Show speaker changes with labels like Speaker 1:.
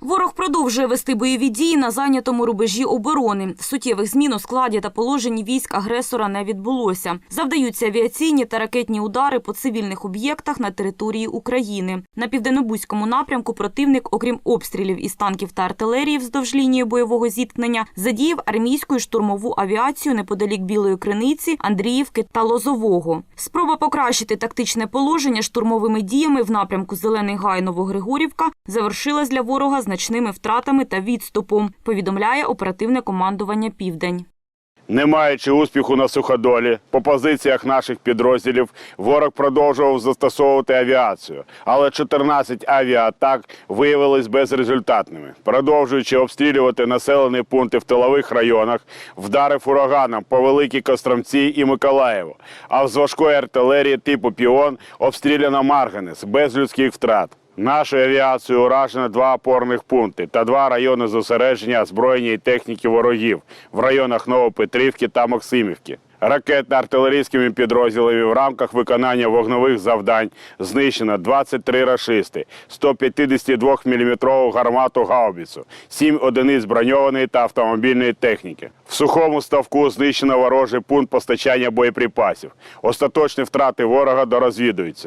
Speaker 1: Ворог продовжує вести бойові дії на зайнятому рубежі оборони. Суттєвих змін у складі та положенні військ агресора не відбулося. Завдаються авіаційні та ракетні удари по цивільних об'єктах на території України. На південнобузькому напрямку противник, окрім обстрілів із танків та артилерії вздовж лінії бойового зіткнення, задіяв армійську і штурмову авіацію неподалік Білої Криниці, Андріївки та Лозового. Спроба покращити тактичне положення штурмовими діями в напрямку Зелений Гай Новогригорівка завершилась для ворога значними втратами та відступом, повідомляє оперативне командування Південь.
Speaker 2: Не маючи успіху на суходолі, по позиціях наших підрозділів ворог продовжував застосовувати авіацію, але 14 авіаатак виявились безрезультатними. Продовжуючи обстрілювати населені пункти в тилових районах, вдарив ураганом по Великій Костромці і Миколаєву, а з важкої артилерії типу Піон обстріляно Марганець без людських втрат. Нашою авіацією уражено два опорних пункти та два райони зосередження озброєння техніки ворогів в районах Новопетрівки та Максимівки. Ракетно-артилерійськими підрозділами в рамках виконання вогневих завдань знищено 23 рашисти, 152 мм гармату гаубіцу, 7 одиниць броньованої та автомобільної техніки. В сухому ставку знищено ворожий пункт постачання боєприпасів. Остаточні втрати ворога дорозвідуються.